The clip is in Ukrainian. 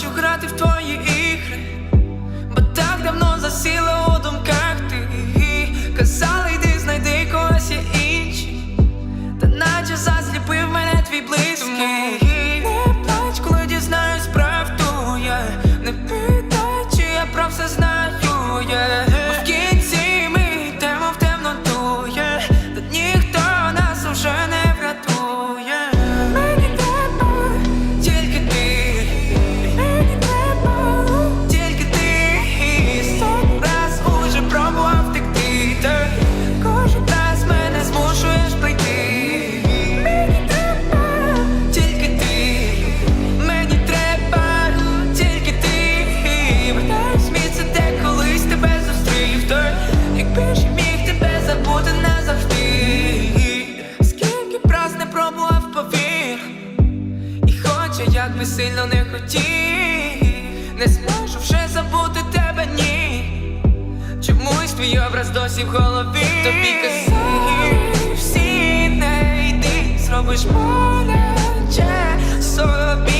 хочу грати в твої ігри, бо так давно засіла у думках ти казала. так би сильно не хотів, не зможу вже забути тебе, ні. Чомусь твій образ досі в голові тобі казали всі не йди, зробиш мене собі.